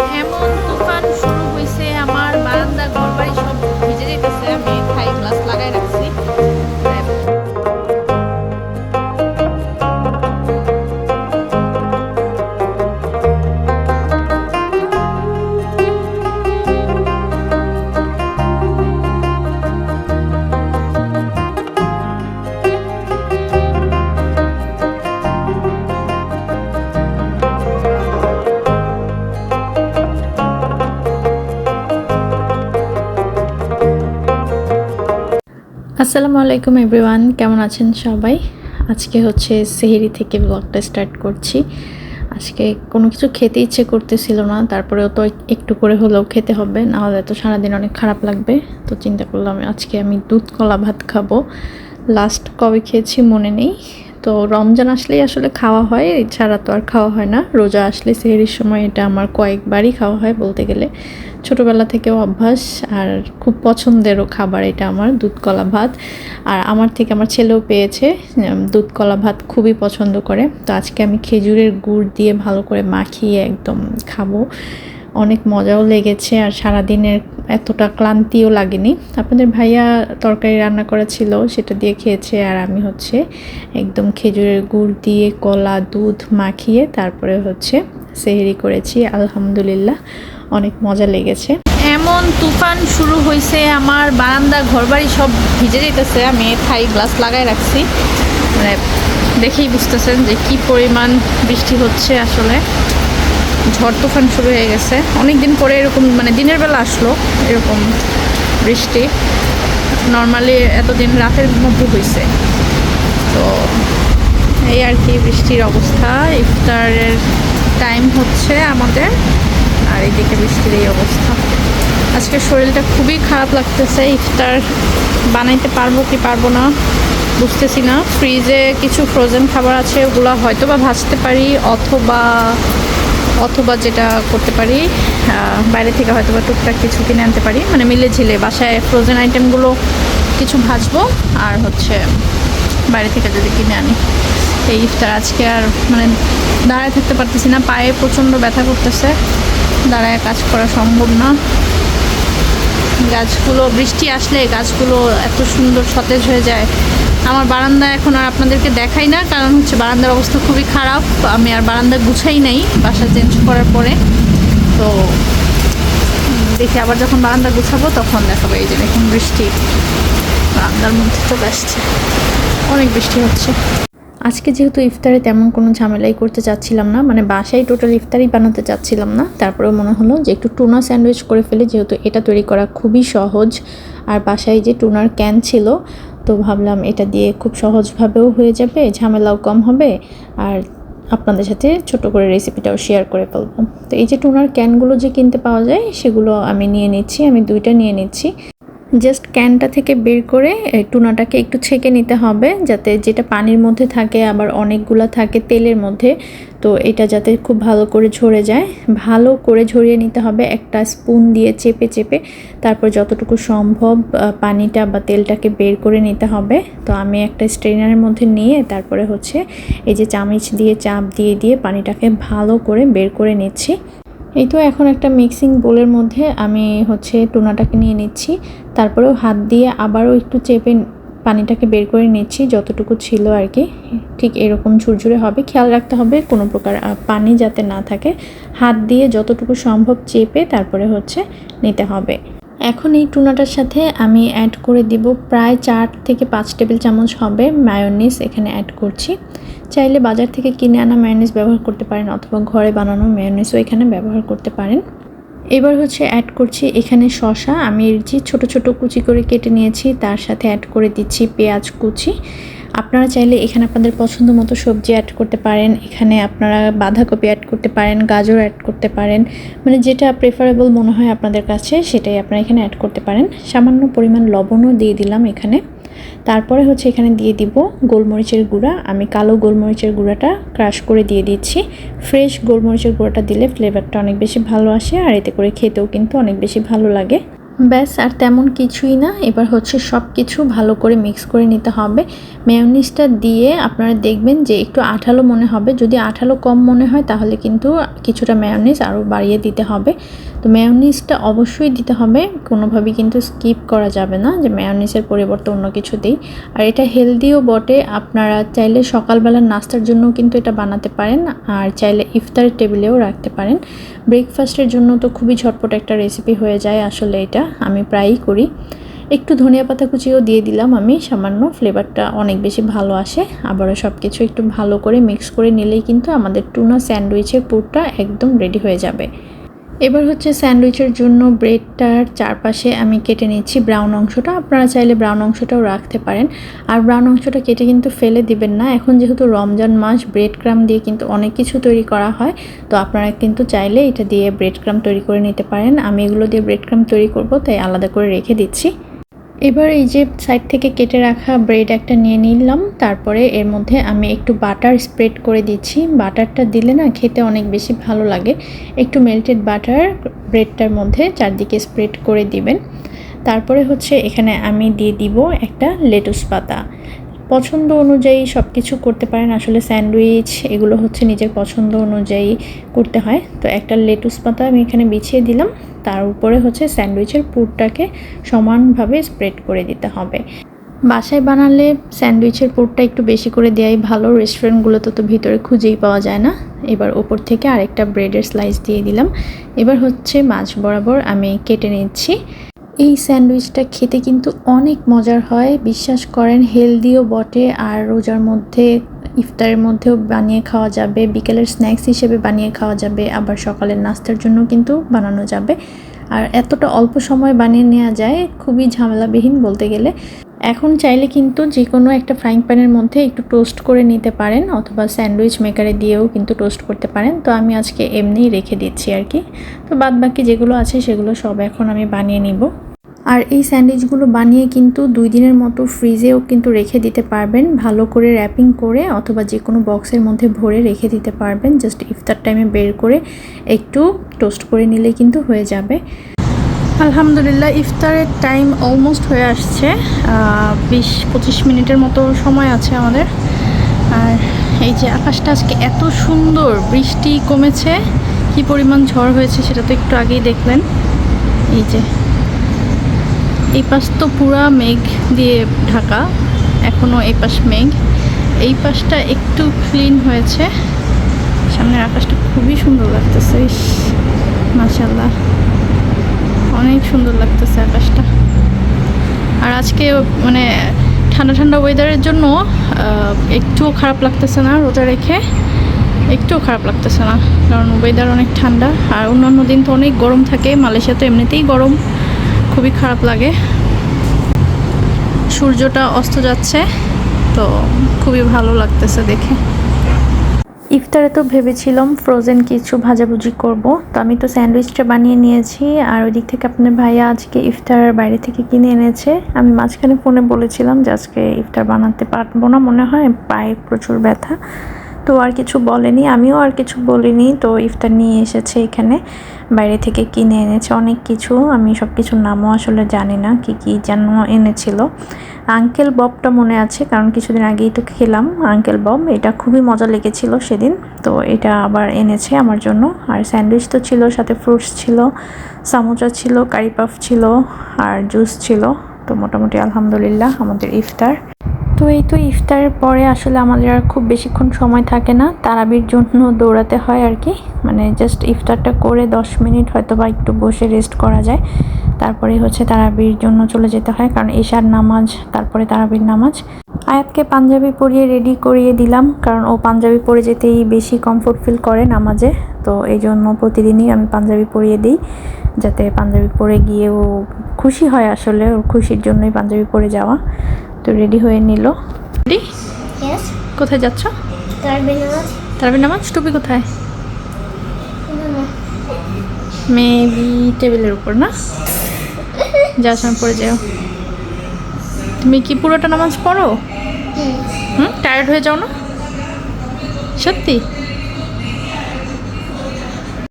এমন আসসালামু আলাইকুম এভরিওয়ান, কেমন আছেন সবাই? আজকে হচ্ছে সেহেরি থেকে ব্লগটা স্টার্ট করছি। আজকে কোনো কিছু খেতে ইচ্ছে করতেছিল না, তারপরেও তো একটু করে হলেও খেতে হবে নাহলে তো সারাদিন অনেক খারাপ লাগবে। তো চিন্তা করলাম আজকে আমি দুধ কলা ভাত খাব। লাস্ট কবে খেয়েছি মনে নেই। তো রমজান আসলেই আসলে খাওয়া হয়, এছাড়া তো আর খাওয়া হয় না। রোজা আসলে সেহেরির সময় এটা আমার কয়েকবারই খাওয়া হয় বলতে গেলে। ছোটোবেলা থেকেও অভ্যাস, আর খুব পছন্দেরও খাবার এটা আমার দুধ কলা ভাত। আর আমার থেকে আমার ছেলেও পেয়েছে দুধ কলা ভাত খুবই পছন্দ করে। তো আজকে আমি খেজুরের গুড় দিয়ে ভালো করে মাখিয়ে একদম খাব। অনেক মজাও লেগেছে, আর সারাদিনের এতটা ক্লান্তিও লাগেনি। আপনাদের ভাইয়া তরকারি রান্না করা ছিল সেটা দিয়ে খেয়েছে, আর আমি হচ্ছে একদম খেজুরের গুড় দিয়ে কলা, দুধ মাখিয়ে তারপরে হচ্ছে সেহেরি করেছি, আলহামদুলিল্লাহ। অনেক মজা লেগেছে। এমন তুফান শুরু হয়েছে আমার বারান্দা, ঘরবাড়ি সব ভিজে যেতেছে আমি থাই গ্লাস লাগাই রাখছি। মানে দেখেই বুঝতেছেন যে কি পরিমাণ বৃষ্টি হচ্ছে আসলে। ঝড় তুফান শুরু হয়ে গেছে। অনেক দিন পরে এরকম মানে দিনের বেলা আসলো এরকম বৃষ্টি। নর্মালি এতদিন রাতের মধ্যে হয়েছে তো এই আর কি বৃষ্টির অবস্থা। ইফতারের টাইম হচ্ছে আমাদের। আর এদিকে বৃষ্টির এই অবস্থা। আজকে শরীরটা খুবই খারাপ লাগতেছে, ইফতার বানাইতে পারব কি পারব না, বুঝতেছি না। ফ্রিজে কিছু ফ্রোজেন খাবার আছে, ওগুলো হয়তো বা ভাজতে পারি, অথবা অথবা যেটা করতে পারি বাইরে থেকে হয়তো বা টুকটাক কিছু কিনে আনতে পারি। মানে মিলে ঝিলে বাসায় ফ্রোজেন আইটেমগুলো কিছু ভাজবো, আর হচ্ছে বাইরে থেকে যদি কিনে আনি। এই ইফতার আজকে আর মানে দাঁড়ায় থাকতে পারতেছি না, পায়ে প্রচণ্ড ব্যথা করতেছে। দাঁড়ায় কাজ করা সম্ভব না। গাছগুলো, বৃষ্টি আসলে গাছগুলো এত সুন্দর সতেজ হয়ে যায়। আমার বারান্দা এখন আর আপনাদেরকে দেখাই না, কারণ হচ্ছে বারান্দার অবস্থা খুবই খারাপ। আমি আর বারান্দা গুছাই নাই, বাসা চেঞ্জ করার পরে। তো, দেখি আবার যখন বারান্দা গুছাবো তখন দেখাবো, এই যে দেখুন বৃষ্টি। বারান্দার মধ্যে চলে আসছে অনেক বৃষ্টি হচ্ছে। আজকে যেহেতু ইফতারে তেমন কোনো ঝামেলাই করতে চাচ্ছিলাম না মানে বাসায় টোটাল ইফতারই বানাতে চাচ্ছিলাম না, তারপরেও মনে হলো যে একটু টুনা স্যান্ডউইচ করে ফেলে, যেহেতু এটা তৈরি করা খুবই সহজ। আর বাসায় যে টুনার ক্যান ছিল, তো ভাবলাম এটা দিয়ে খুব সহজভাবেও হয়ে যাবে, ঝামেলাও কম হবে, আর আপনাদের সাথে ছোট করে রেসিপিটাও শেয়ার করে ফেলব। তো এই যে টুনার ক্যানগুলো যে কিনতে পাওয়া যায়, সেগুলো আমি নিয়ে নিচ্ছি, আমি দুইটা নিয়ে নিচ্ছি। জাস্ট ক্যানটা থেকে বের করে টুনাটাকে একটু ছেঁকে নিতে হবে, যাতে যেটা পানির মধ্যে থাকে, আবার অনেকগুলো থাকে তেলের মধ্যে, তো এটা যাতে খুব ভালো করে ঝরে যায়। ভালো করে ঝরিয়ে নিতে হবে, একটা স্পুন দিয়ে চেপে চেপে, তারপর যতটুকু সম্ভব পানিটা বা তেলটাকে বের করে নিতে হবে। তো আমি একটা স্ট্রেনারের মধ্যে নিয়ে, তারপরে হচ্ছে এই যে চামিচ দিয়ে, চাপ দিয়ে দিয়ে পানিটাকে ভালো করে বের করে নিচ্ছি। এই তো এখন একটা মিক্সিং বোলের মধ্যে আমি হচ্ছে টোনাটাকে নিয়ে নিচ্ছি। তারপরেও হাত দিয়ে আবারও একটু চেপে পানিটাকে বের করে নিচ্ছি যতটুকু ছিল আর কি। ঠিক এরকম ঝুরঝুরে হবে। খেয়াল রাখতে হবে কোনো প্রকার পানি যাতে না থাকে। হাত দিয়ে যতটুকু সম্ভব চেপে তারপরে হচ্ছে নিতে হবে। এখন এই টুনাটার সাথে আমি অ্যাড করে দিব প্রায় চার থেকে পাঁচ টেবিল চামচ হবে মায়োনিস এখানে অ্যাড করছি। চাইলে বাজার থেকে কিনে আনা মায়োনিস ব্যবহার করতে পারেন অথবা ঘরে বানানো মায়োনিসও এখানে ব্যবহার করতে পারেন। এবার হচ্ছে অ্যাড করছি এখানে শশা আমি যে ছোটো ছোটো কুচি করে কেটে নিয়েছি, তার সাথে অ্যাড করে দিচ্ছি পেঁয়াজ কুচি। আপনারা চাইলে এখানে আপনাদের পছন্দ মতো সবজি অ্যাড করতে পারেন। এখানে আপনারা বাঁধাকপি অ্যাড করতে পারেন, গাজর অ্যাড করতে পারেন। মানে যেটা প্রেফারেবল মনে হয় আপনাদের কাছে, সেটাই আপনারা এখানে অ্যাড করতে পারেন। সামান্য পরিমাণ লবণও দিয়ে দিলাম এখানে। তারপরে হচ্ছে এখানে দিয়ে দিব গোলমরিচের গুঁড়া। আমি কালো গোলমরিচের গুঁড়াটা ক্রাশ করে দিয়ে দিচ্ছি। ফ্রেশ গোলমরিচের গুঁড়াটা দিলে ফ্লেভারটা অনেক বেশি ভালো আসে, আর এতে করে খেতেও কিন্তু অনেক বেশি ভালো লাগে। ব্যাস, আর তেমন কিছুই না। এবার হচ্ছে সব কিছু ভালো করে মিক্স করে নিতে হবে। মেয়নিজটা দিয়ে আপনারা দেখবেন যে একটু আঠালো মনে হবে। যদি আঠালো কম মনে হয়, তাহলে কিন্তু কিছুটা মেয়নিজ আরও বাড়িয়ে দিতে হবে। তো মেয়নিজটা অবশ্যই দিতে হবে। কোনোভাবেই কিন্তু স্কিপ করা যাবে না যে মেয়নিজের পরিবর্তে অন্য কিছু দিই। আর এটা হেলদিও বটে। আপনারা চাইলে সকালবেলার নাস্তার জন্য কিন্তু এটা বানাতে পারেন। আর চাইলে ইফতারের টেবিলেও রাখতে পারেন। ব্রেকফাস্টের জন্য তো খুবই ঝটপট একটা রেসিপি হয়ে যায় আসলে এটা। আমি প্রায়ই করি। একটু ধনিয়া পাতা কুচিও দিয়ে দিলাম আমি, সামান্য ফ্লেভারটা অনেক বেশি ভালো আসে। আবারও সব কিছু একটু ভালো করে মিক্স করে নিলেই কিন্তু আমাদের টুনা স্যান্ডউইচের পুরটা একদম রেডি হয়ে যাবে। এবার হচ্ছে স্যান্ডউইচের জন্য ব্রেডটার চারপাশে আমি কেটে নিচ্ছি ব্রাউন অংশটা। আপনারা চাইলে ব্রাউন অংশটাও রাখতে পারেন। আর ব্রাউন অংশটা কেটে কিন্তু ফেলে দিবেন না। এখন যেহেতু রমজান মাস ব্রেড ক্রাম দিয়ে কিন্তু অনেক কিছু তৈরি করা হয়। তো আপনারা কিন্তু চাইলে এটা দিয়ে ব্রেড ক্রাম তৈরি করে নিতে পারেন। আমি এগুলো দিয়ে ব্রেড ক্রাম তৈরি করব, তাই আলাদা করে রেখে দিচ্ছি। এবার এই যে সাইড থেকে কেটে রাখা ব্রেড একটা নিয়ে নিলাম। তারপরে এর মধ্যে আমি একটু বাটার স্প্রেড করে দিচ্ছি। বাটারটা দিলে না খেতে অনেক বেশি ভালো লাগে। একটু মেল্টেড বাটার ব্রেডটার মধ্যে চারদিকে স্প্রেড করে দিবেন। তারপরে হচ্ছে এখানে আমি দিয়ে দিব একটা লেটুস পাতা। পছন্দ অনুযায়ী সব কিছু করতে পারেন। আসলে স্যান্ডউইচ এগুলো হচ্ছে নিজের পছন্দ অনুযায়ী করতে হয়। তো একটা লেটুস পাতা আমি এখানে বিছিয়ে দিলাম। তার উপরে হচ্ছে স্যান্ডউইচের পুরটাকে সমানভাবে স্প্রেড করে দিতে হবে। বাসায় বানালে স্যান্ডউইচের পুরটা একটু বেশি করে দেওয়াই ভালো। রেস্টুরেন্টগুলোতে তো ভিতরে খুঁজেই পাওয়া যায় না। এবার ওপর থেকে আরেকটা ব্রেডের স্লাইস দিয়ে দিলাম। এবার হচ্ছে মাছ বরাবর আমি কেটে নিচ্ছি। এই স্যান্ডউইচটা খেতে কিন্তু অনেক মজার হয়। বিশ্বাস করেন, হেলদিও বটে আর রোজার মধ্যে, ইফতারের মধ্যেও বানিয়ে খাওয়া যাবে। বিকেলের স্ন্যাক্স হিসেবে বানিয়ে খাওয়া যাবে। আবার সকালের নাস্তার জন্য কিন্তু বানানো যাবে। আর এতটা অল্প সময় বানিয়ে নেওয়া যায়, খুবই ঝামেলাবিহীন বলতে গেলে। এখন চাইলে কিন্তু যে কোনো একটা ফ্রাইং প্যানের মধ্যে একটু টোস্ট করে নিতে পারেন অথবা স্যান্ডউইচ মেকারে দিয়েও কিন্তু টোস্ট করতে পারেন। তো আমি আজকে এমনিই রেখে দিচ্ছি আর কি। তো বাদ বাকি যেগুলো আছে সেগুলো সব এখন আমি বানিয়ে নিব। আর এই স্যান্ডউইচগুলো বানিয়ে কিন্তু দুই দিনের মতো ফ্রিজেও কিন্তু রেখে দিতে পারবেন। ভালো করে র্যাপিং করে অথবা যে কোনো বক্সের মধ্যে ভরে রেখে দিতে পারবেন। জাস্ট ইফতার টাইমে বের করে একটু টোস্ট করে নিলে কিন্তু হয়ে যাবে। আলহামদুলিল্লাহ, ইফতারের টাইম অলমোস্ট হয়ে আসছে। বিশ পঁচিশ মিনিটের মতো সময় আছে আমাদের। আর এই যে আকাশটা আজকে এত সুন্দর, বৃষ্টি কমেছে, কি পরিমাণ ঝড় হয়েছে সেটা তো একটু আগেই দেখলেন। এই যে এই পাশ তো পুরা মেঘ দিয়ে ঢাকা এখনও এই পাশ মেঘ। এই পাশটা একটু ক্লিন হয়েছে। সামনের আকাশটা খুবই সুন্দর লাগতেছে, ইস মাশাল্লাহ অনেক সুন্দর লাগতেছে আকাশটা। আর আজকে মানে ঠান্ডা ঠান্ডা ওয়েদারের জন্য একটুও খারাপ লাগতেছে না রোজা রেখে। একটুও খারাপ লাগতেছে না, কারণ ওয়েদার অনেক ঠান্ডা। আর অন্যান্য দিন তো অনেক গরম থাকে, মালয়েশিয়া তো এমনিতেই গরম। খুবই খারাপ লাগে। সূর্যটা অস্ত যাচ্ছে, তো খুবই ভালো লাগতেছে দেখে। ইফতারে তো ভেবেছিলাম ফ্রোজেন কিছু ভাজাভুজি করব, তো আমি তো স্যান্ডউইচটা বানিয়ে নিয়েছি, আর ওই দিক থেকে আপনার ভাইয়া আজকে ইফতারের বাইরে থেকে কিনে এনেছে। আমি মাঝখানে ফোনে বলেছিলাম যে আজকে ইফতার বানাতে পারব না মনে হয়, পায়ে প্রচুর ব্যথা। তো আর কিছু বলেনি, আমিও আর কিছু বলিনি। তো ইফতার নিয়ে এসেছে এখানে, বাইরে থেকে কিনে এনেছে অনেক কিছু। আমি সব কিছুর নামও আসলে জানি না, কি কি যেন এনেছিল। আঙ্কেল ববটা মনে আছে, কারণ কিছুদিন আগেই তো খেলাম। আঙ্কেল বব, এটা খুবই মজা লেগেছিল সেদিন। তো এটা আবার এনেছে আমার জন্য। আর স্যান্ডউইচ তো ছিল, সাথে ফ্রুটস ছিল, সামোচা ছিল, কারি পাফ ছিল, আর জুস ছিল। তো মোটামুটি আলহামদুলিল্লাহ আমাদের ইফতার। তো এই তো ইফতারের পরে আসলে আমাদের আর খুব বেশিক্ষণ সময় থাকে না। তারাবির জন্য দৌড়াতে হয় আর কি। মানে জাস্ট ইফতারটা করে দশ মিনিট হয়তো বা একটু বসে রেস্ট করা যায়। তারপরে হচ্ছে তারাবির জন্য চলে যেতে হয় কারণ এশার নামাজ, তারপরে তারাবির নামাজ। আয়াতকে পাঞ্জাবি পরিয়ে রেডি করিয়ে দিলাম কারণ ও পাঞ্জাবি পরে যেতেই বেশি কমফোর্ট ফিল করে নামাজে। তো এই জন্য প্রতিদিনই আমি পাঞ্জাবি পরিয়ে দিই যাতে পাঞ্জাবি পরে গিয়ে ও খুশি হয় আসলে। ওর খুশির জন্যই পাঞ্জাবি পরে যাওয়া। তো রেডি হয়ে নিল। রেডি কোথায় যাচ্ছ? তারবে নামাজ টুপি কোথায়? মেবি টেবিলের উপর না? যাও সময় পড়ে যাও। তুমি কি পুরোটা নামাজ পড়ো? হুম। টায়ার্ড হয়ে যাও না? সত্যি?